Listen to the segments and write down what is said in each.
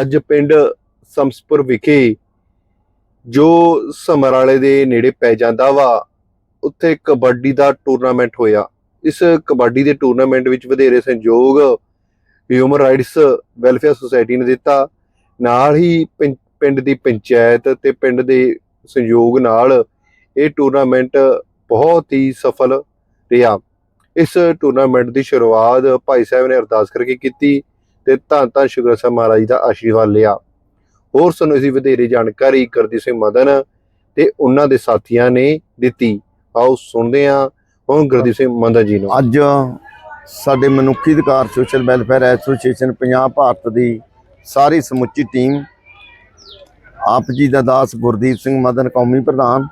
ਅੱਜ ਪਿੰਡ ਸਮਸਪੁਰ ਵਿਖੇ ਜੋ ਸਮਰਾਲੇ ਦੇ ਨੇੜੇ ਪੈ ਜਾਂਦਾ ਵਾ, ਉੱਥੇ ਕਬੱਡੀ ਦਾ ਟੂਰਨਾਮੈਂਟ ਹੋਇਆ। ਇਸ ਕਬੱਡੀ ਦੇ ਟੂਰਨਾਮੈਂਟ ਵਿੱਚ ਵਧੇਰੇ ਸੰਯੋਗ ਹਿਊਮਨ ਰਾਈਟਸ ਵੈਲਫੇਅਰ ਸੁਸਾਇਟੀ ਨੇ ਦਿੱਤਾ। ਨਾਲ ਹੀ ਪਿੰ- ਪਿੰਡ ਦੀ ਪੰਚਾਇਤ ਤੇ ਪਿੰਡ ਦੇ ਸੰਯੋਗ ਨਾਲ ਇਹ ਟੂਰਨਾਮੈਂਟ ਬਹੁਤ ਹੀ ਸਫਲ ਰਿਹਾ। ਇਸ ਟੂਰਨਾਮੈਂਟ ਦੀ ਸ਼ੁਰੂਆਤ ਭਾਈ ਸਾਹਿਬ ਨੇ ਅਰਦਾਸ ਕਰਕੇ ਕੀਤੀ। ਤੇ ਧੰਨ ਧੰਨ ਸ਼ੁਕਰ ਸਾਹਿਬ ਮਹਾਰਾਜ ਦਾ ਆਸ਼ੀਰਵਾਦ ਲਿਆ। ਹੋਰ ਸਾਨੂੰ ਅਸੀਂ ਵਧੇਰੇ ਜਾਣਕਾਰੀ ਗੁਰਦੀਪ ਸਿੰਘ ਮਦਨ ਤੇ ਉਹਨਾਂ ਦੇ ਸਾਥੀਆਂ ਨੇ ਦਿੱਤੀ। ਆਓ ਸੁਣਦੇ ਹਾਂ ਹੁਣ ਗੁਰਦੀਪ ਸਿੰਘ ਮਦਨ ਜੀ ਨੂੰ। ਅੱਜ ਸਾਡੇ ਮਨੁੱਖੀ ਅਧਿਕਾਰ social welfare association Punjab, Bharat ਦੀ ਸਾਰੀ ਸਮੁੱਚੀ ਟੀਮ ਆਪ ਜੀ ਦਾ ਦਾਸ ਗੁਰਦੀਪ ਸਿੰਘ ਮਦਨ ਕੌਮੀ ਪ੍ਰਧਾਨ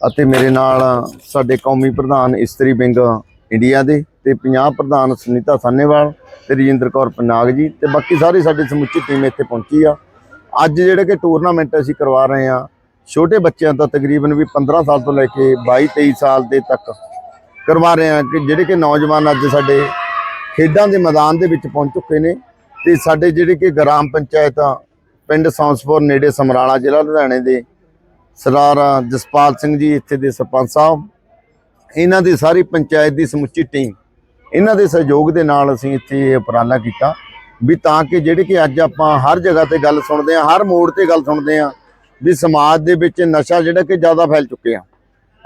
ਅਤੇ ਮੇਰੇ ਨਾਲ ਸਾਡੇ ਕੌਮੀ ਪ੍ਰਧਾਨ ਇਸਤਰੀ ਵਿੰਗ ਇੰਡੀਆ ਦੇ ਤੇ ਪੰਜਾਬ ਪ੍ਰਧਾਨ ਸੁਨੀਤਾ ਸਾਨੇਵਾਲ ਤੇ ਰਜਿੰਦਰ ਕੌਰ ਪਨਾਗ ਜੀ ਤੇ ਬਾਕੀ ਸਾਰੀ ਸਾਡੀ ਸਮੁੱਚੀ ਟੀਮ ਇੱਥੇ ਪਹੁੰਚੀ ਆ। ਅੱਜ ਜਿਹੜੇ ਕਿ ਟੂਰਨਾਮੈਂਟ ਅਸੀਂ ਕਰਵਾ ਰਹੇ ਆ ਛੋਟੇ ਬੱਚਿਆਂ ਦਾ ਤਕਰੀਬਨ ਵੀ 15 ਸਾਲ ਤੋਂ ਲੈ ਕੇ 22 23 ਸਾਲ ਦੇ ਤੱਕ ਕਰਵਾ ਰਹੇ ਹਾਂ ਕਿ ਜਿਹੜੇ ਕਿ ਨੌਜਵਾਨ ਅੱਜ ਸਾਡੇ ਖੇਡਾਂ ਦੇ ਮੈਦਾਨ ਦੇ ਵਿੱਚ ਪਹੁੰਚ ਚੁੱਕੇ ਨੇ ਤੇ ਸਾਡੇ ਜਿਹੜੇ ਕਿ ਗ੍ਰਾਮ ਪੰਚਾਇਤ ਆ, ਪਿੰਡ ਸੌਂਸਪੁਰ ਨੇੜੇ ਸਮਰਾਲਾ ਜ਼ਿਲ੍ਹਾ ਲੁਧਿਆਣੇ ਦੇ ਸਰਦਾਰ ਜਸਪਾਲ ਸਿੰਘ ਜੀ ਇੱਥੇ ਦੇ ਸਰਪੰਚ ਸਾਹਿਬ ਇਹਨਾਂ ਦੀ ਸਾਰੀ ਪੰਚਾਇਤ ਦੀ ਸਮੁੱਚੀ ਟੀਮ ਇਹਨਾਂ ਦੇ ਸਹਿਯੋਗ ਦੇ ਨਾਲ ਅਸੀਂ ਇੱਥੇ ਇਹ ਉਪਰਾਲਾ ਕੀਤਾ ਵੀ ਤਾਂ ਕਿ ਜਿਹੜੇ ਕਿ ਅੱਜ ਆਪਾਂ ਹਰ ਜਗ੍ਹਾ ਤੇ ਗੱਲ ਸੁਣਦੇ ਆ ਹਰ ਮੋੜ ਤੇ ਗੱਲ ਸੁਣਦੇ ਆ ਵੀ ਸਮਾਜ ਦੇ ਵਿੱਚ ਨਸ਼ਾ ਜਿਹੜਾ ਕਿ ਜ਼ਿਆਦਾ ਫੈਲ ਚੁੱਕਿਆ।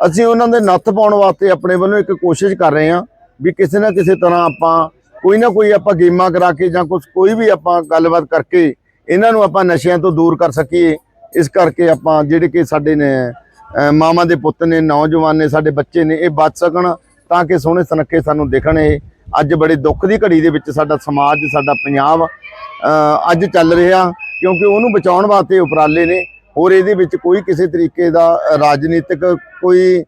ਅਸੀਂ ਉਹਨਾਂ ਦੇ ਨੱਥ ਪਾਉਣ ਵਾਸਤੇ ਆਪਣੇ ਵੱਲੋਂ ਇੱਕ ਕੋਸ਼ਿਸ਼ ਕਰ ਰਹੇ ਹਾਂ ਵੀ ਕਿਸੇ ਨਾ ਕਿਸੇ ਤਰ੍ਹਾਂ ਆਪਾਂ ਕੋਈ ਨਾ ਕੋਈ ਆਪਾਂ ਗੇਮਾਂ ਕਰਾ ਕੇ ਜਾਂ ਕੁਝ ਕੋਈ ਵੀ ਆਪਾਂ ਗੱਲਬਾਤ ਕਰਕੇ ਇਹਨਾਂ ਨੂੰ ਆਪਾਂ ਨਸ਼ਿਆਂ ਤੋਂ ਦੂਰ ਕਰ ਸਕੀਏ। ਇਸ ਕਰਕੇ ਆਪਾਂ ਜਿਹੜੇ ਕਿ ਸਾਡੇ ਨੇ, ਅਹ ਮਾਵਾਂ ਦੇ ਪੁੱਤ ਨੇ, ਨੌਜਵਾਨ ਨੇ, ਸਾਡੇ ਬੱਚੇ ਨੇ ਇਹ ਬਚ ਸਕਣ। ਤਾਂ ਕਿ ਸੋਹਣੇ ਸੁਨੱਖੇ ਸਾਨੂੰ ਦਿਖਣ ਇਹ। ਅੱਜ ਬੜੇ ਦੁੱਖ ਦੀ ਘੜੀ ਦੇ ਵਿੱਚ ਸਾਡਾ ਸਮਾਜ, ਸਾਡਾ ਪੰਜਾਬ ਅੱਜ ਚੱਲ ਰਿਹਾ, ਕਿਉਂਕਿ ਉਹਨੂੰ ਬਚਾਉਣ ਵਾਸਤੇ ਉਪਰਾਲੇ ਨੇ। ਹੋਰ ਇਹਦੇ ਵਿੱਚ ਕੋਈ ਕਿਸੇ ਤਰੀਕੇ ਦਾ ਰਾਜਨੀਤਿਕ ਕੋਈ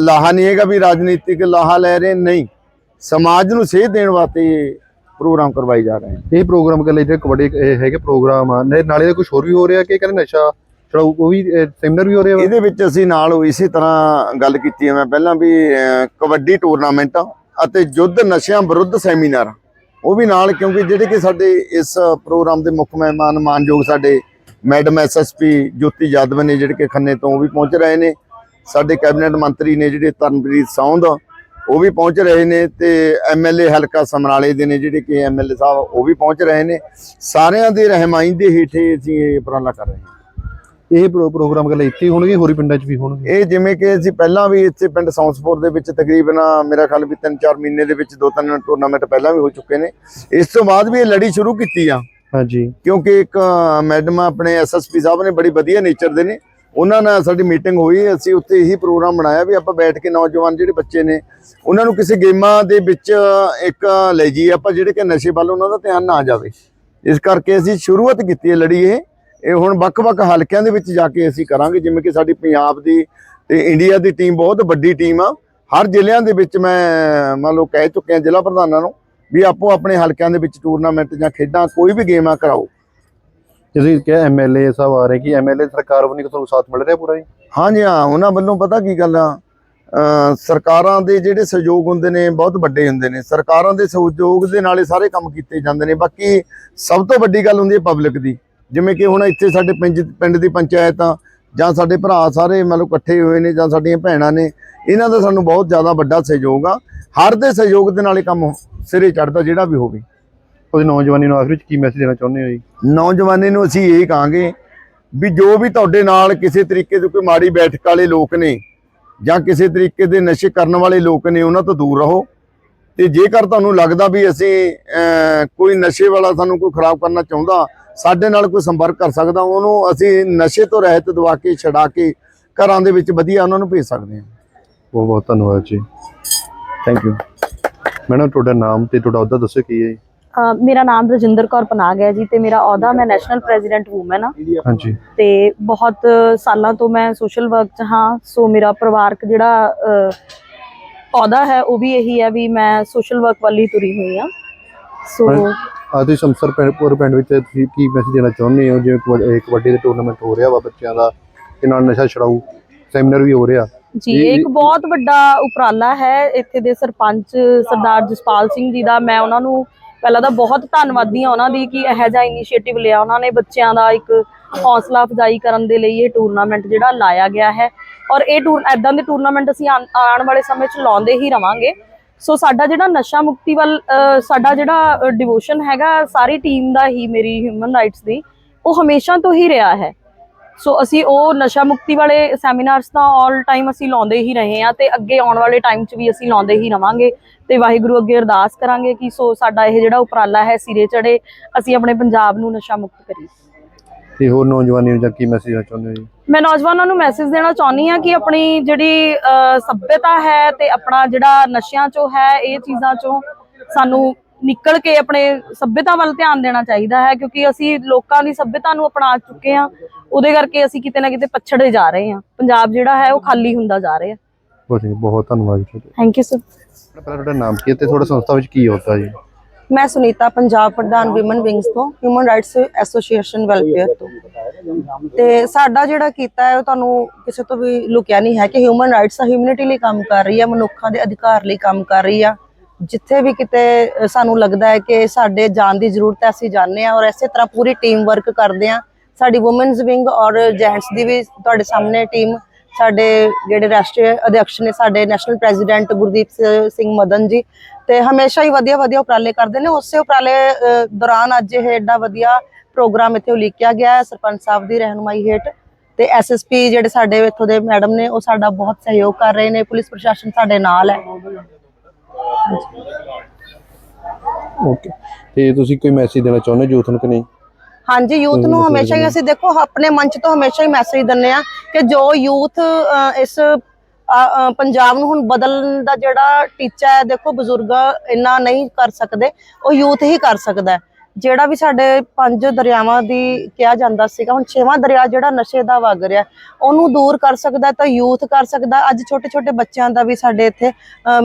ਲਾਹਾ ਨਹੀਂ ਹੈਗਾ ਵੀ ਰਾਜਨੀਤਿਕ ਲਾਹਾ ਲੈ ਰਹੇ। ਨਹੀਂ, ਸਮਾਜ ਨੂੰ ਸੇਧ ਦੇਣ ਵਾਸਤੇ ਇਹ ਪ੍ਰੋਗਰਾਮ ਕਰਵਾਏ ਜਾ ਰਹੇ ਹਨ ਇਹ ਪ੍ਰੋਗਰਾਮ ਕਰ ਲਈ ਜਿਹੜੇ ਕਬੱਡੀ, ਇਹ ਹੈਗੇ ਪ੍ਰੋਗਰਾਮ ਆ। ਨੇ- ਨਾਲੇ ਕੁਝ ਹੋਰ ਵੀ ਹੋ ਰਿਹਾ ਕਿ ਕਹਿੰਦੇ ਨਸ਼ਾ ਛੜਾਊ ਉਹ ਵੀ ਸੈਮੀਨਾਰ ਵੀ ਹੋ ਰਿਹਾ ਇਹਦੇ ਵਿੱਚ ਅਸੀਂ ਨਾਲ ਇਸੇ ਤਰ੍ਹਾਂ ਗੱਲ ਕੀਤੀ ਹੈ। ਮੈਂ ਪਹਿਲਾਂ ਵੀ ਕਬੱਡੀ ਟੂਰਨਾਮੈਂਟ ਅਤੇ ਯੁੱਧ ਨਸ਼ਿਆਂ ਵਿਰੁੱਧ ਸੈਮੀਨਾਰ। ਉਹ ਵੀ ਨਾਲ, ਕਿਉਂਕਿ ਜਿਹੜੇ ਕਿ ਸਾਡੇ ਇਸ ਪ੍ਰੋਗਰਾਮ ਦੇ ਮੁੱਖ ਮਹਿਮਾਨ ਮਾਨਯੋਗ ਸਾਡੇ ਮੈਡਮ ਐਸਐਸਪੀ ਜੋਤੀ ਯਾਦਵ ਨੇ ਜਿਹੜੇ ਕਿ ਖੰਨੇ ਤੋਂ ਉਹ ਵੀ ਪਹੁੰਚ ਰਹੇ ਨੇ। ਸਾਡੇ ਕੈਬਨਿਟ ਮੰਤਰੀ ਨੇ ਜਿਹੜੇ ਤਰਨਪ੍ਰੀਤ ਸੌਂਦ, ਉਹ ਵੀ ਪਹੁੰਚ ਰਹੇ ਨੇ ਤੇ ਐਮਐਲਏ ਹਲਕਾ ਸਮਰਾਲੇ ਦੇ ਨੇ ਜਿਹੜੇ ਕਿ ਐਮਐਲਏ ਸਾਹਿਬ, ਉਹ ਵੀ ਪਹੁੰਚ ਰਹੇ ਨੇ। ਸਾਰਿਆਂ ਦੇ ਰਹਿਮਾਈ ਦੇ ਹੇਠੇ ਅਸੀਂ ਇਹ ਉਪਰਾਲਾ ਕਰ ਰਹੇ ਹਾਂ। ਇਹ ਪ੍ਰੋ- ਪ੍ਰੋਗਰਾਮ ਕਰ ਲਈ ਇੱਥੇ ਹੋਣਗੇ ਹੋਰ ਪਿੰਡਾਂ 'ਚ ਵੀ ਹੋਣਗੇ। ਇਹ ਜਿਵੇਂ ਕਿ ਅਸੀਂ ਪਹਿਲਾਂ ਵੀ ਇੱਥੇ ਪਿੰਡ ਸੌਂਸਪੁਰ ਦੇ ਵਿੱਚ ਤਕਰੀਬਨ ਮੇਰਾ ਖਿਆਲ ਵੀ 3-4 ਮਹੀਨੇ ਦੇ ਵਿੱਚ ਦੋ ਤਿੰਨ ਟੂਰਨਾਮੈਂਟ ਪਹਿਲਾਂ ਵੀ ਹੋ ਚੁੱਕੇ ਨੇ। ਇਸ ਤੋਂ ਬਾਅਦ ਵੀ ਇਹ ਲੜੀ ਸ਼ੁਰੂ ਕੀਤੀ ਆ। ਹਾਂਜੀ। ਕਿਉਂਕਿ ਇੱਕ ਮੈਡਮ ਆਪਣੇ ਐਸਐਸਪੀ ਸਾਹਿਬ ਨੇ ਬੜੀ ਵਧੀਆ ਨੇਚਰ ਦੇ ਨੇ। ਉਹਨਾਂ ਨਾਲ ਸਾਡੀ ਮੀਟਿੰਗ ਹੋਈ ਅਸੀਂ ਉੱਥੇ ਇਹੀ ਪ੍ਰੋਗਰਾਮ ਬਣਾਇਆ ਵੀ ਆਪਾਂ ਬੈਠ ਕੇ ਨੌਜਵਾਨ ਜਿਹੜੇ ਬੱਚੇ ਨੇ ਉਹਨਾਂ ਨੂੰ ਕਿਸੇ ਗੇਮਾਂ ਦੇ ਵਿੱਚ ਇੱਕ ਲੈ ਜੀ ਆਪਾਂ ਜਿਹੜੇ ਕਿ ਨਸ਼ੇ ਵੱਲ ਉਹਨਾਂ ਦਾ ਧਿਆਨ ਨਾ ਜਾਵੇ। ਇਸ ਕਰਕੇ ਅਸੀਂ ਸ਼ੁਰੂਆਤ ਕੀਤੀ ਹੈ ਲੜੀ ਇਹ। ਇਹ ਹੁਣ ਵੱਖ-ਵੱਖ ਹਲਕਿਆਂ ਦੇ ਵਿੱਚ ਜਾ ਕੇ ਅਸੀਂ ਕਰਾਂਗੇ ਜਿਵੇਂ ਕਿ ਸਾਡੀ ਪੰਜਾਬ ਦੀ ਤੇ ਇੰਡੀਆ ਦੀ ਟੀਮ ਬਹੁਤ ਵੱਡੀ ਟੀਮ ਆ। ਹਰ ਜ਼ਿਲ੍ਹਿਆਂ ਦੇ ਵਿੱਚ ਮੈਂ ਮੰਨ ਲਓ ਕਹਿ ਚੁੱਕਿਆ ਜ਼ਿਲ੍ਹਾ ਪ੍ਰਧਾਨਾਂ ਨੂੰ ਵੀ ਆਪੋ ਆਪਣੇ ਹਲਕਿਆਂ ਦੇ ਵਿੱਚ ਟੂਰਨਾਮੈਂਟ ਜਾਂ ਖੇਡਾਂ ਕੋਈ ਵੀ ਗੇਮਾਂ ਕਰਾਓ। ਤੁਸੀਂ ਕਿਹਾ ਐਮਐਲਏ ਸਾਹਿਬ ਆ ਰਹੇ ਕਿ ਐਮਐਲਏ ਸਰਕਾਰ ਵੱਲੋਂ ਤੁਹਾਨੂੰ ਸਾਥ ਮਿਲ ਰਿਹਾ ਪੂਰਾ ਜੀ? ਹਾਂਜੀ ਹਾਂ ਉਹਨਾਂ ਵੱਲੋਂ ਪਤਾ ਕੀ ਗੱਲ ਆ? ਸਰਕਾਰਾਂ ਦੇ ਜਿਹੜੇ ਸਹਿਯੋਗ ਹੁੰਦੇ ਨੇ ਬਹੁਤ ਵੱਡੇ ਹੁੰਦੇ ਨੇ। ਸਰਕਾਰਾਂ ਦੇ ਸਹਿਯੋਗ ਦੇ ਨਾਲ ਹੀ ਸਾਰੇ ਕੰਮ ਕੀਤੇ ਜਾਂਦੇ ਨੇ। ਬਾਕੀ ਸਭ ਤੋਂ ਵੱਡੀ ਗੱਲ ਹੁੰਦੀ ਹੈ ਪਬਲਿਕ ਦੀ। ਜਿਵੇਂ ਕਿ ਹੁਣ ਇੱਥੇ ਸਾਡੇ ਪਿੰਡ ਪਿੰਡ ਦੀ ਪੰਚਾਇਤ ਆ ਜਾਂ ਸਾਡੇ ਭਰਾ ਸਾਰੇ ਮਤਲਬ ਇਕੱਠੇ ਹੋਏ ਨੇ ਜਾਂ ਸਾਡੀਆਂ ਭੈਣਾਂ ਨੇ ਇਹਨਾਂ ਦਾ ਸਾਨੂੰ ਬਹੁਤ ਜ਼ਿਆਦਾ ਵੱਡਾ ਸਹਿਯੋਗ ਆ। ਹਰ ਦੇ ਸਹਿਯੋਗ ਦੇ ਨਾਲ ਹੀ ਕੰਮ ਸਿਰੇ ਚੜਦਾ ਜਿਹੜਾ ਵੀ ਹੋਵੇ। ਉਹਦੇ ਨੌਜਵਾਨੀ ਨੂੰ ਆਖਰੀ ਵਿੱਚ ਕੀ ਮੈਸੇਜ ਦੇਣਾ ਚਾਹੁੰਦੇ ਹੋ ਜੀ? ਨੌਜਵਾਨੀ ਨੂੰ ਅਸੀਂ ਇਹ ਕਹਾਂਗੇ ਵੀ ਜੋ ਵੀ ਤੁਹਾਡੇ ਨਾਲ ਕਿਸੇ ਤਰੀਕੇ ਦੇ ਕੋਈ ਮਾੜੀ ਬੈਠਕ ਵਾਲੇ ਲੋਕ ਨੇ ਜਾਂ ਕਿਸੇ ਤਰੀਕੇ ਦੇ ਨਸ਼ੇ ਕਰਨ ਵਾਲੇ ਲੋਕ ਨੇ ਉਹਨਾਂ ਤੋਂ ਦੂਰ ਰਹੋ। ਤੇ ਜੇਕਰ ਤੁਹਾਨੂੰ ਲੱਗਦਾ ਵੀ ਅਸੀਂ ਕੋਈ ਨਸ਼ੇ ਵਾਲਾ ਸਾਨੂੰ ਕੋਈ ਖਰਾਬ ਕਰਨਾ ਚਾਹੁੰਦਾ ਸਾਡੇ ਨਾਲ ਕੋਈ ਸੰਪਰਕ ਕਰ ਸਕਦਾ ਉਹਨੂੰ ਅਸੀਂ ਨਸ਼ੇ ਤੋਂ ਰਹਿਤ ਦਵਾ ਕੇ ਛਡਾ ਕੇ ਘਰਾਂ ਦੇ ਵਿੱਚ ਵਧੀਆ ਉਹਨਾਂ ਨੂੰ ਭੇਜ ਸਕਦੇ ਹਾਂ। ਬਹੁਤ ਬਹੁਤ ਧੰਨਵਾਦ ਜੀ। ਥੈਂਕ ਯੂ ਮੈਡਮ ਤੁਹਾਡਾ ਨਾਮ ਤੇ ਤੁਹਾਡਾ ਅਹੁਦਾ ਦੱਸੋ ਕੀ ਹੈ ਮੇਰਾ ਨਾਮ ਰਜਿੰਦਰ ਕੌਰ ਪਨਾਗ ਹੈ ਜੀ ਤੇ ਮੇਰਾ ਅਹੁਦਾ ਮੈਂ ਨੈਸ਼ਨਲ ਪ੍ਰੈਜ਼ੀਡੈਂਟ ਵੂਮਨ ਆ ਹਾਂਜੀ। ਤੇ ਬਹੁਤ ਸਾਲਾਂ ਤੋਂ ਮੈਂ ਸੋਸ਼ਲ ਵਰਕ 'ਚ ਹਾਂ ਸੋ ਮੇਰਾ ਪਰਿਵਾਰਕ ਜਿਹੜਾ ਅ, ਅਹੁਦਾ ਹੈ ਉਹ ਵੀ ਇਹੀ ਹੈ ਵੀ ਮੈਂ ਸੋਸ਼ਲ ਵਰਕ ਵੱਲ ਤੁਰੀ ਹੋਈ ਆ ਸੋ ਹਾਂ। ਤੁਸੀਂ ਸੰਸਰ ਪਿੰਡ ਵਿੱਚ ਤੁਸੀਂ ਕੀ ਮੈਸੇਜ ਦੇਣਾ ਚਾਹੁੰਦੇ ਹੋ? ਜਿਵੇਂ ਕਬੱਡ- ਦੇ ਟੂਰਨਾਮੈਂਟ ਹੋ ਰਿਹਾ ਵਾ ਬੱਚਿਆਂ ਦਾ ਤੇ ਨਾਲ ਨਸ਼ਾ ਛਡਾਊ ਸੈਮੀਨਾਰ ਵੀ ਹੋ ਰਿਹਾ। ਜੀ ਇੱਕ ਬਹੁਤ ਵੱਡਾ ਉਪਰਾਲਾ ਹੈ ਇੱਥੇ ਦੇ ਸਰਪੰਚ ਸਰਦਾਰ ਜਸਪਾਲ ਸਿੰਘ ਜੀ ਦਾ। ਮੈਂ ਉਹਨਾਂ ਨੂੰ ਪਹਿਲਾਂ ਤਾਂ ਬਹੁਤ ਧੰਨਵਾਦੀ ਆ ਉਹਨਾਂ ਦੀ ਕਿ ਇਹੋ ਜਿਹਾ ਇਨੀਸ਼ੀਏਟਿਵ ਲਿਆ। ਉਹਨਾਂ ਨੇ ਬੱਚਿਆਂ ਦਾ ਇੱਕ ਹੌਸਲਾ ਅਫਜ਼ਾਈ ਕਰਨ ਦੇ ਲਈ ਇਹ ਟੂਰਨਾਮੈਂਟ ਜਿਹੜਾ ਲਾਇਆ ਗਿਆ ਹੈ। ਔਰ ਇਹ ਟੂਰ ਐਦਾਂ ਦੇ ਟੂਰਨਾਮੈਂਟ ਅਸੀਂ ਆਉਣ ਵਾਲੇ ਸਮੇਂ 'ਚ ਲਾਉਂਦੇ ਹੀ ਰਵਾਂਗੇ। ਸੋ ਸਾਡਾ ਜਿਹੜਾ ਨਸ਼ਾ ਮੁਕਤੀ ਵੱਲ ਸਾਡਾ ਜਿਹੜਾ ਡਿਵੋਸ਼ਨ ਹੈਗਾ, ਸਾਰੀ ਟੀਮ ਦਾ ਹੀ, ਮੇਰੀ ਹਿਊਮਨ ਰਾਈਟਸ ਦੀ, ਉਹ ਹਮੇਸ਼ਾ ਤੋਂ ਹੀ ਰਿਹਾ ਹੈ। ਸੋ ਅਸੀਂ ਉਹ ਨਸ਼ਾ ਮੁਕਤੀ ਵਾਲੇ ਸੈਮੀਨਾਰਸ ਤਾਂ 올 ਟਾਈਮ ਅਸੀਂ ਲਾਉਂਦੇ ਹੀ ਰਹੇ ਹਾਂ ਤੇ ਅੱਗੇ ਆਉਣ ਵਾਲੇ ਟਾਈਮ 'ਚ ਵੀ ਅਸੀਂ ਲਾਉਂਦੇ ਹੀ ਰਵਾਂਗੇ ਤੇ ਵਾਹਿਗੁਰੂ ਅੱਗੇ ਅਰਦਾਸ ਕਰਾਂਗੇ ਕਿ ਸੋ ਸਾਡਾ ਇਹ ਜਿਹੜਾ ਉਪਰਾਲਾ ਹੈ ਸਿਰੇ ਚੜੇ ਅਸੀਂ ਆਪਣੇ ਪੰਜਾਬ ਨੂੰ ਨਸ਼ਾ ਮੁਕਤ ਕਰੀਏ। ਤੇ ਹੋਰ ਨੌਜਵਾਨੀ ਨੂੰ ਜਾਂ ਕੀ ਮੈਸੇਜ ਦੇਣਾ ਚਾਹੁੰਦੇ ਹੋ ਜੀ? ਮੈਂ ਨੌਜਵਾਨਾਂ ਨੂੰ ਮੈਸੇਜ ਦੇਣਾ ਚਾਹੁੰਦੀ ਹਾਂ ਕਿ ਆਪਣੀ ਜਿਹੜੀ ਸੱਭਿਅਤਾ ਹੈ ਤੇ ਆਪਣਾ ਜਿਹੜਾ ਨਸ਼ਿਆਂ ਚੋਂ ਹੈ ਇਹ ਚੀਜ਼ਾਂ ਚੋਂ ਸਾਨੂੰ ਨਿਕਲ ਕੇ ਆਪਣੇ ਸੱਭਿਅਤਾ ਵੱਲ ਧਿਆਨ ਦੇਣਾ ਚਾਹੀਦਾ ਹੈ ਕਿਉਂਕਿ ਅਸੀਂ ਲੋਕਾਂ ਦੀ ਸੱਭਿਅਤਾ ਨੂੰ ਅਪਣਾ ਚੁੱਕੇ ਹਾਂ। ਉਹਦੇ ਕਰਕੇ ਅਸੀਂ ਕਿਤੇ ਨਾ ਕਿਤੇ ਪਛੜੇ ਜਾ ਰਹੇ ਹਾਂ। ਪੰਜਾਬ ਜਿਹੜਾ ਹੈ ਉਹ ਖਾਲੀ ਹੁੰਦਾ ਜਾ ਰਿਹਾ। ਬਹੁਤ ਬਹੁਤ ਧੰਨਵਾਦ ਜੀ ਥੈਂਕ ਯੂ ਸਰ ਪਹਿਲਾਂ ਤੁਹਾਡਾ ਨਾਮ ਕੀ ਹੈ ਤੇ ਤੁਹਾਡਾ ਸੰਸਥਾ ਵਿੱਚ ਕੀ ਹੁੰਦਾ ਜੀ? ਮੈਂ ਸੁਨੀਤਾ, ਪੰਜਾਬ ਪ੍ਰਧਾਨ ਵਿਮਨ ਵਿੰਗਸ ਤੋਂ ਹਿਊਮਨ ਰਾਈਟਸ ਐਸੋਸੀਏਸ਼ਨ ਵੈਲਫੇਅਰ ਤੋਂ। ਤੇ ਸਾਡਾ ਜਿਹੜਾ ਕੀਤਾ ਹੈ, ਉਹ ਤੁਹਾਨੂੰ ਕਿਸੇ ਤੋਂ ਵੀ ਲੁਕਿਆ ਨਹੀਂ ਹੈ ਕਿ ਹਿਊਮਨ ਰਾਈਟਸ ਹਿਊਮਨਿਟੀ ਲਈ ਕੰਮ ਕਰ ਰਹੀ ਹੈ, ਮਨੁੱਖਾਂ ਦੇ ਅਧਿਕਾਰ ਲਈ ਕੰਮ ਕਰ ਰਹੀ ਆ। ਜਿੱਥੇ ਵੀ ਕਿਤੇ ਸਾਨੂੰ ਲੱਗਦਾ ਹੈ ਕਿ ਸਾਡੇ ਜਾਣ ਦੀ ਜ਼ਰੂਰਤ ਹੈ, ਅਸੀਂ ਜਾਂਦੇ ਹਾਂ ਔਰ ਇਸੇ ਤਰ੍ਹਾਂ ਪੂਰੀ ਟੀਮ ਵਰਕ ਕਰਦੇ ਹਾਂ। ਸਾਡੀ ਔਮਨਸ ਵਿੰਗ ਔਰ ਜੈਂਟਸ ਦੀ ਵੀ ਤੁਹਾਡੇ ਸਾਹਮਣੇ ਟੀਮ ਸਾਡੇ ਜਿਹੜੇ ਰਾਸ਼ਟਰੀ ਅਧਿਕਸ਼ ਨੇ ਸਾਡੇ ਨੈਸ਼ਨਲ ਪ੍ਰੈਜ਼ੀਡੈਂਟ ਗੁਰਦੀਪ ਸਿੰਘ ਮਦਨ ਜੀ ਤੇ ਹਮੇਸ਼ਾ ਹੀ ਵਧੀਆ ਵਧੀਆ ਉਪਰਾਲੇ ਕਰਦੇ ਨੇ। ਉਸੇ ਉਪਰਾਲੇ ਦੌਰਾਨ ਅੱਜ ਇਹ ਏਡਾ ਵਧੀਆ ਪ੍ਰੋਗਰਾਮ ਇੱਥੇ ਉਲੀਕਿਆ ਗਿਆ ਹੈ ਸਰਪੰਚ ਸਾਹਿਬ ਦੀ ਰਹਿਨੁਮਾਈ ਹੇਠ ਤੇ ਐਸਐਸਪੀ ਜਿਹੜੇ ਸਾਡੇ ਇੱਥੋਂ ਦੇ ਮੈਡਮ ਨੇ ਉਹ ਸਾਡਾ ਬਹੁਤ ਸਹਿਯੋਗ ਕਰ ਰਹੇ ਨੇ। ਪੁਲਿਸ ਪ੍ਰਸ਼ਾਸਨ ਸਾਡੇ ਨਾਲ ਹੈ। ਓਕੇ। ਤੇ ਤੁਸੀਂ ਕੋਈ ਮੈਸੇਜ ਦੇਣਾ ਚਾਹੁੰਦੇ ਯੂਥ ਨੂੰ ਕਿ ਨਹੀਂ? ਹਾਂਜੀ ਯੂਥ ਨੂੰ ਹਮੇਸ਼ਾ ਹੀ ਅਸੀਂ ਦੇਖੋ ਆਪਣੇ ਮੰਚ ਤੋਂ ਹਮੇਸ਼ਾ ਹੀ ਮੈਸੇਜ ਦਿੰਨੇ ਆ ਕਿ ਜੋ ਯੂਥ ਇਸ ਪੰਜਾਬ ਨੂੰ ਹੁਣ ਬਦਲਣ ਦਾ ਜਿਹੜਾ ਟੀਚਾ ਹੈ ਦੇਖੋ ਬਜ਼ੁਰਗ ਇੰਨਾ ਨਹੀਂ ਕਰ ਸਕਦੇ ਉਹ ਯੂਥ ਹੀ ਕਰ ਸਕਦਾ ਜਿਹੜਾ ਵੀ ਸਾਡੇ ਪੰਜ ਦਰਿਆਵਾਂ ਦੀ ਕਿਹਾ ਜਾਂਦਾ ਸੀਗਾ ਹੁਣ ਛੇਵਾਂ ਦਰਿਆ ਜਿਹੜਾ ਨਸ਼ੇ ਦਾ ਵਗ ਰਿਹਾ ਉਹਨੂੰ ਦੂਰ ਕਰ ਸਕਦਾ ਤਾਂ ਯੂਥ ਕਰ ਸਕਦਾ। ਅੱਜ ਛੋਟੇ ਛੋਟੇ ਬੱਚਿਆਂ ਦਾ ਵੀ ਸਾਡੇ ਇੱਥੇ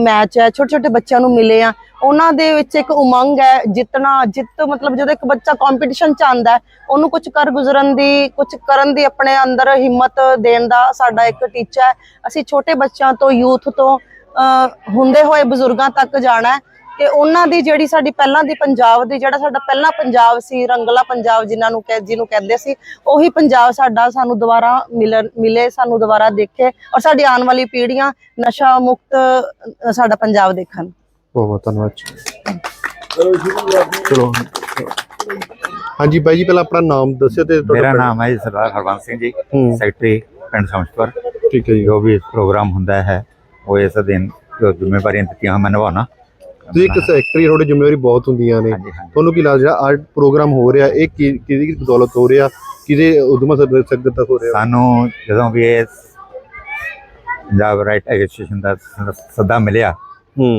ਮੈਚ ਹੈ ਛੋਟੇ ਛੋਟੇ ਬੱਚਿਆਂ ਨੂੰ ਮਿਲੇ ਆ। ਉਹਨਾਂ ਦੇ ਵਿੱਚ ਇੱਕ ਉਮੰਗ ਹੈ ਜਿੱਤਣਾ ਜਿੱਤ ਮਤਲਬ ਜਦੋਂ ਇੱਕ ਬੱਚਾ ਕੰਪੀਟੀਸ਼ਨ ਚ ਆਂਦਾ ਹੈ ਉਹਨੂੰ ਕੁਝ ਕਰ ਗੁਜ਼ਰਨ ਦੀ ਕੁਝ ਕਰਨ ਦੀ ਆਪਣੇ ਅੰਦਰ ਹਿੰਮਤ ਦੇਣ ਦਾ ਸਾਡਾ ਇੱਕ ਟੀਚਾ ਹੈ। ਅਸੀਂ ਛੋਟੇ ਬੱਚਿਆਂ ਤੋਂ ਯੂਥ ਤੋਂ ਅਹ, ਹੁੰਦੇ ਹੋਏ ਬਜ਼ੁਰਗਾਂ ਤੱਕ ਜਾਣਾ ਹੈ ਕਿ ਉਹਨਾਂ ਦੀ ਜਿਹੜੀ ਸਾਡੀ ਪਹਿਲਾਂ ਦੀ ਪੰਜਾਬ ਦੀ ਜਿਹੜਾ ਸਾਡਾ ਪਹਿਲਾ ਪੰਜਾਬ ਸੀ ਰੰਗਲਾ ਪੰਜਾਬ ਜਿਨ੍ਹਾਂ ਨੂੰ ਕਹਿ ਜਿਹਨੂੰ ਕਹਿੰਦੇ ਸੀ ਉਹੀ ਪੰਜਾਬ ਸਾਡਾ ਸਾਨੂੰ ਦੁਬਾਰਾ ਮਿਲਣ ਮਿਲੇ ਸਾਨੂੰ ਦੁਬਾਰਾ ਦੇਖੇ ਔਰ ਸਾਡੀ ਆਉਣ ਵਾਲੀ ਪੀੜ੍ਹੀਆਂ ਨਸ਼ਾ ਮੁਕਤ ਸਾਡਾ ਪੰਜਾਬ ਦੇਖਣ। ਬਹੁਤ ਬਹੁਤ ਧੰਨਵਾਦ ਜੀ। ਚਲੋ ਹਾਂਜੀ ਬਾਈ ਜੀ ਪਹਿਲਾਂ ਆਪਣਾ ਨਾਮ ਦੱਸਿਓ ਤੇ ਤੁਹਾਡਾ ਮੇਰਾ ਪਿੰਡ। ਨਾਮ ਹੈ ਜੀ ਸਰਦਾਰ ਹਰਬੰਸ ਸਿੰਘ ਜੀ ਹੂੰ। ਸੈਕਟਰੀ ਪਿੰਡ ਸ਼ਮਸ਼ਪੁਰ ਠੀਕ ਹੈ ਜੀ। ਜੋ ਵੀ ਪ੍ਰੋਗਰਾਮ ਹੁੰਦਾ ਹੈ ਉਹ ਇਸ ਦਿਨ ਜੋ ਜ਼ਿੰਮੇਵਾਰੀਆਂ ਦਿੱਤੀਆਂ ਮੈਂ ਨਿਭਾਉਣਾ ਤੁਸੀਂ ਇੱਕ ਸੈਕਟਰੀ ਤੁਹਾਡੀ ਜ਼ਿੰਮੇਵਾਰੀ ਬਹੁਤ ਹੁੰਦੀਆਂ ਨੇ। ਹਾਂਜੀ ਹਾਂਜੀ। ਤੁਹਾਨੂੰ ਕੀ ਲੱਗਦਾ ਜਿਹੜਾ ਆਰਟ ਪ੍ਰੋਗਰਾਮ ਹੋ ਰਿਹਾ ਇਹ ਕੀ ਕਿਹਦੀ ਬਦੌਲਤ ਹੋ ਰਿਹਾ ਕਿਹਦੇ ਉਦਮਾ ਸੰਗਤ ਤੱਕ ਹੋ ਰਿਹਾ? ਸਾਨੂੰ ਜਦੋਂ ਵੀ ਇਹ ਪੰਜਾਬ ਰਾਈਟ ਐਜੂਕੇਸ਼ਨ ਦਾ ਸ- ਸੱਦਾ ਮਿਲਿਆ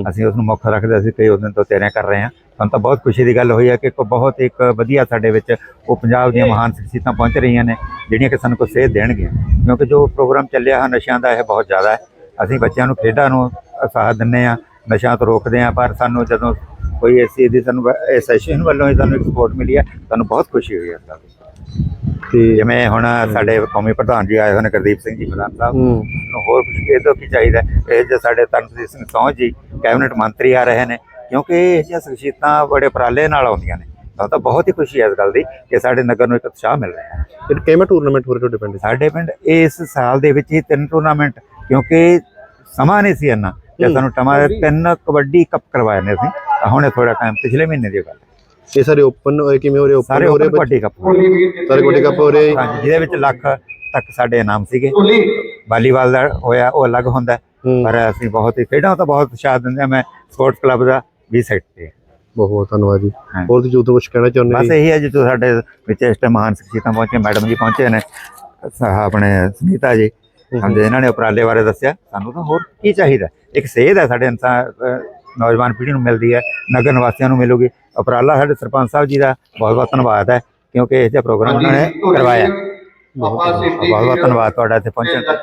ਅਸੀਂ ਉਸ ਨੂੰ ਮੁੱਖ ਰੱਖਦੇ ਅਸੀਂ ਕਈ ਉਸ ਦਿਨ ਤੋਂ ਤਿਆਰੀਆਂ ਕਰ ਰਹੇ ਹਾਂ। ਸਾਨੂੰ ਤਾਂ ਬਹੁਤ ਖੁਸ਼ੀ ਦੀ ਗੱਲ ਹੋਈ ਹੈ ਕਿ ਇੱਕ ਬਹੁਤ ਇੱਕ ਵਧੀਆ ਸਾਡੇ ਵਿੱਚ ਉਹ ਪੰਜਾਬ ਦੀਆਂ ਮਹਾਨ ਸ਼ਖਸੀਅਤਾਂ ਪਹੁੰਚ ਰਹੀਆਂ ਨੇ ਜਿਹੜੀਆਂ ਕਿ ਸਾਨੂੰ ਕੋਈ ਸੇਧ ਦੇਣਗੀਆਂ। ਕਿਉਂਕਿ ਜੋ ਪ੍ਰੋਗਰਾਮ ਚੱਲਿਆ ਹੈ ਨਸ਼ਿਆਂ ਦਾ ਇਹ ਬਹੁਤ ਜ਼ਿਆਦਾ ਹੈ। ਅਸੀਂ ਬੱਚਿਆਂ ਨੂੰ ਖੇਡਾਂ ਨੂੰ ਉਤਸ਼ਾਹ ਦਿੰਦੇ ਆ ਨਸ਼ਿਆਂ ਤੋਂ ਰੋਕਦੇ ਆ ਪਰ ਸਾਨੂੰ ਜਦੋਂ ਕੋਈ ਐਸੀ ਦੀ ਸਾਨੂੰ ਐਸੋਸੀਏਸ਼ਨ ਵੱਲੋਂ ਹੀ ਸਾਨੂੰ ਇੱਕ ਸਪੋਰਟ ਮਿਲੀ ਹੈ ਸਾਨੂੰ ਬਹੁਤ ਖੁਸ਼ੀ ਹੋਈ ਹੈ ਇਸ ਦੀ। ਤੇ ਜਿਵੇਂ ਹੁਣ ਸਾਡੇ ਕੌਮੀ ਪ੍ਰਧਾਨ ਜੀ ਆਏ ਹੋਏ ਨੇ ਗੁਰਦੀਪ ਸਿੰਘ ਜੀ ਮਲਾਨ ਸਾਹਿਬ। ਨੂੰ ਹੋਰ ਕੁਝ ਇਹ ਤੋਂ ਕੀ ਚਾਹੀਦਾ? ਇਹ ਜੇ ਸਾਡੇ ਤਰਨਜੀਤ ਸਿੰਘ ਸੌਂ ਜੀ ਕੈਬਨਿਟ ਮੰਤਰੀ ਆ ਰਹੇ ਨੇ ਕਿਉਂਕਿ ਇਹ ਜਿਹੀਆਂ ਸ਼ਖਸੀਅਤਾਂ ਬੜੇ ਉਪਰਾਲੇ ਨਾਲ ਆਉਂਦੀਆਂ ਨੇ। ਤਾਂ ਤਾਂ ਬਹੁਤ ਹੀ ਖੁਸ਼ੀ ਹੈ ਇਸ ਗੱਲ ਦੀ ਕਿ ਸਾਡੇ ਨਗਰ ਨੂੰ ਇੱਕ ਉਤਸ਼ਾਹ ਮਿਲ ਰਿਹਾ ਹੈ। ਇਹ ਕਿਵੇਂ ਟੂਰਨਾਮੈਂਟ ਹੋ ਰਿਹਾ ਤੁਹਾਡੇ ਪਿੰਡ ਸਾਡੇ ਪਿੰਡ ਇਸ ਸਾਲ ਦੇ ਵਿੱਚ ਹੀ ਤਿੰਨ ਟੂਰਨਾਮੈਂਟ ਕਿਉਂਕਿ ਸਮਾਂ ਨਹੀਂ ਸੀ ਇੰਨਾ। ਜੇ। ਸਾਨੂੰ ਟਮਾ ਤਿੰਨ ਕਬੱਡੀ ਕੱਪ ਕਰਵਾਏ ਨੇ ਅਸੀਂ। ਤਾਂ ਹੁਣੇ ਥੋੜਾ ਟਾਈਮ ਪਿਛਲੇ ਮਹੀਨੇ ਦੀ ਗੱਲ। ਇਹ ਸਾਰੇ ਓਪਨ ਕਿਵੇਂ ਹੋ ਰਹੇ? ਓਪਨ ਸਾਰੇ ਹੋ ਰਹੇ ਕਬੱਡੀ ਕੱਪ। ਸਾਰੇ ਕੋਟੀ ਕੱਪ ਹੋ ਰਹੇ ਹਾਂਜੀ ਜਿਹਦੇ ਵਿੱਚ ਲੱਖ ਤੱਕ ਸਾਡੇ ਇਨਾਮ ਸੀਗੇ। ਵਾਲੀਬਾਲ ਦਾ ਹੋਇਆ ਉਹ ਅਲੱਗ ਹੁੰਦਾ ਪਰ ਅਸੀਂ ਬਹੁਤ ਹੀ ਖੇਡਾਂ ਤਾਂ ਬਹੁਤ ਉਤਸ਼ਾਹ ਦਿੰਦੇ ਹਾਂ। ਮੈਂ ਸਪੋਰਟਸ ਕਲੱਬ ਦਾ ਵੀ ਸੈਕਟਰੀ। ਬਹੁਤ ਬਹੁਤ ਧੰਨਵਾਦ ਜੀ। ਹੋਰ ਤੁਸੀਂ ਉਦੋਂ ਕੁਝ ਕਹਿਣਾ ਚਾਹੁੰਦੇ ਬਸ ਜੀ? ਇਹੀ ਹੈ ਜੀ ਜੋ ਸਾਡੇ ਵਿੱਚ ਇਸ ਟਾਈਮ ਮਹਾਨ ਸ਼ਖਸੀਅਤਾਂ ਪਹੁੰਚੇ ਮੈਡਮ ਜੀ ਪਹੁੰਚੇ ਨੇ ਆਪਣੇ ਸੁਨੀਤਾ ਜੀ। ਹਾਂਜੀ ਇਹਨਾਂ ਨੇ ਉਪਰਾਲੇ ਬਾਰੇ ਦੱਸਿਆ। ਸਾਨੂੰ ਤਾਂ ਹੋਰ ਕੀ ਚਾਹੀਦਾ? ਇੱਕ ਸੇਧ ਹੈ ਸਾਡੇ ਇਨਸਾਨ ਨੌਜਵਾਨ ਪੀੜ੍ਹੀ ਨੂੰ ਮਿਲਦੀ ਹੈ ਨਗਰ ਨਿਵਾਸੀਆਂ ਨੂੰ ਮਿਲੂਗੀ। ਉਪਰਾਲਾ ਸਾਡੇ ਸਰਪੰਚ ਸਾਹਿਬ ਜੀ ਦਾ ਬਹੁਤ ਬਹੁਤ ਧੰਨਵਾਦ ਹੈ ਕਿਉਂਕਿ ਇਹ ਜਿਹਾ ਪ੍ਰੋਗਰਾਮ ਉਹਨਾਂ ਨੇ ਕਰਵਾਇਆ। ਬਹੁਤ ਬਹੁਤ ਧੰਨਵਾਦ ਤੁਹਾਡਾ ਇੱਥੇ ਪਹੁੰਚਣ ਦਾ।